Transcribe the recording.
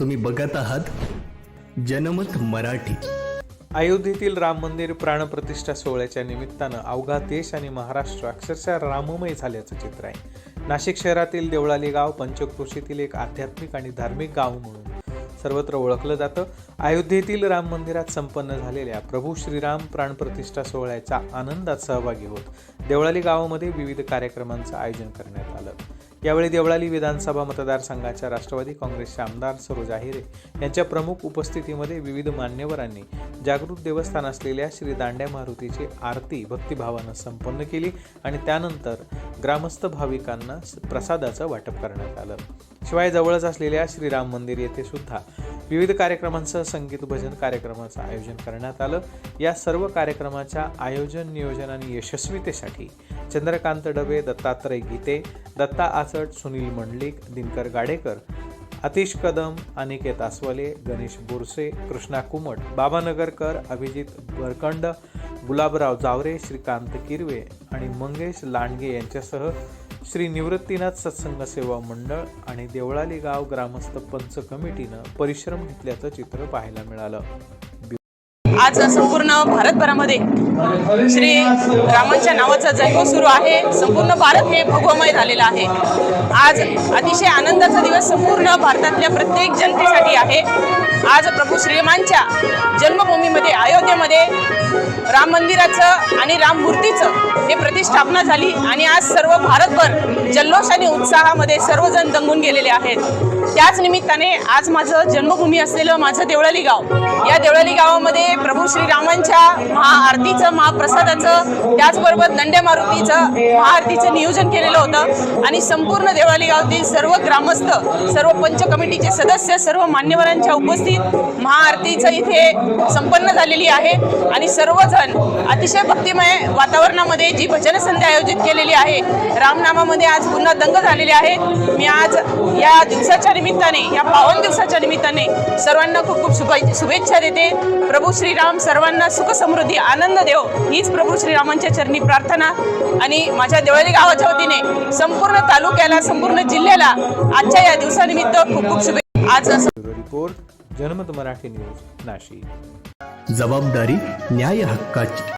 तुम्ही बघत आहात जनमत मराठी. अयोध्येतील राम मंदिर प्राणप्रतिष्ठा सोहळ्याच्या निमित्तानं अवघा देश आणि महाराष्ट्र अक्षरशः राममय झाल्याचं चित्र आहे. नाशिक शहरातील देवळाली गाव पंचक्रोशीतील एक आध्यात्मिक आणि धार्मिक गाव म्हणून सर्वत्र ओळखलं जातं. अयोध्येतील राम मंदिरात संपन्न झालेल्या प्रभू श्रीराम प्राणप्रतिष्ठा सोहळ्याचा आनंदात सहभागी होत देवळाली गावामध्ये विविध कार्यक्रमांचं आयोजन करण्यात आलं. यावेळी देवळाली विधानसभा मतदारसंघाच्या राष्ट्रवादी काँग्रेसचे आमदार सरोज आहिरे यांच्या प्रमुख उपस्थितीमध्ये विविध मान्यवरांनी जागृत देवस्थान असलेल्या श्री दांड्या मारुतीची आरती भक्तिभावानं संपन्न केली आणि त्यानंतर ग्रामस्थ भाविकांना स- प्रसादाचं वाटप करण्यात आलं. शिवाय जवळच असलेल्या श्रीराम मंदिर येथे सुद्धा विविध कार्यक्रमांसह संगीत भजन कार्यक्रमाचं आयोजन करण्यात आलं. या सर्व कार्यक्रमाच्या आयोजन नियोजन आणि यशस्वीतेसाठी चंद्रकांत डबे दत्तात्रय गीते दत्ता आचट सुनील मंडलिक दिनकर गाडेकर अतिश कदम अनिकेत आसवले गणेश बोरसे कृष्णा कुमट बाबा नगरकर अभिजित बरकंड गुलाबराव जावरे श्रीकांत किरवे आणि मंगेश लांडगे यांच्यासह श्री निवृत्तीनाथ सत्संग सेवा मंडळ आणि देवळाली गाव ग्रामस्थ पंच कमिटीनं परिश्रम घेतल्याचं चित्र पाहायला मिळालं. आज संपूर्ण भारतभरामध्ये श्री रामांच्या नावाचा जयघोष सुरू आहे. संपूर्ण भारत हे भगवमय झालेलं आहे. आज अतिशय आनंदाचा दिवस संपूर्ण भारतातल्या प्रत्येक जनतेसाठी आहे. आज प्रभू श्रीरामांच्या जन्मभूमीमध्ये अयोध्येमध्ये राम मंदिराचं आणि राम मूर्तीचं हे स्थापना झाली आणि आज सर्व भारतभर जल्लोष आणि उत्साहामध्ये सर्वजण दंगून गेलेले आहेत. त्याच निमित्ताने आज माझं जन्मभूमी असलेलं माझं देवळाली गाव या देवळाली गावामध्ये प्रभू श्रीरामांच्या महाआरतीचं महाप्रसादाचं त्याचबरोबर दंड्या मारुतीचं महाआरतीचं नियोजन केलेलं होतं. आणि संपूर्ण देवळाली गावातील सर्व ग्रामस्थ सर्व पंच कमिटीचे सदस्य सर्व मान्यवरांच्या उपस्थित महाआरतीचं इथे संपन्न झालेली आहे. आणि सर्वजण अतिशय भक्तिमय वातावरणामध्ये जी भजन संध्या आयोजित केलेली आहे. रामनामामध्ये आज पुन्हा दंग झालेले आहेत. मी आज या दिवसाच्या निमित्ताने या पावन दिवसाच्या निमित्ताने सर्वांना खूप खूप शुभे शुभेच्छा देते. प्रभू श्रीराम सर्वांना सुख समृद्धी आनंद देव हीच प्रभू श्रीरामांच्या चरणी प्रार्थना आणि माझ्या देवळी गावाच्या वतीने संपूर्ण तालुक्याला संपूर्ण जिल्ह्याला आजच्या या दिवसानिमित्त खूप खूप शुभेच्छा आज रिपोर्ट जनमत मराठी न्यूज नाशिक. जबाबदारी न्याय हक्काची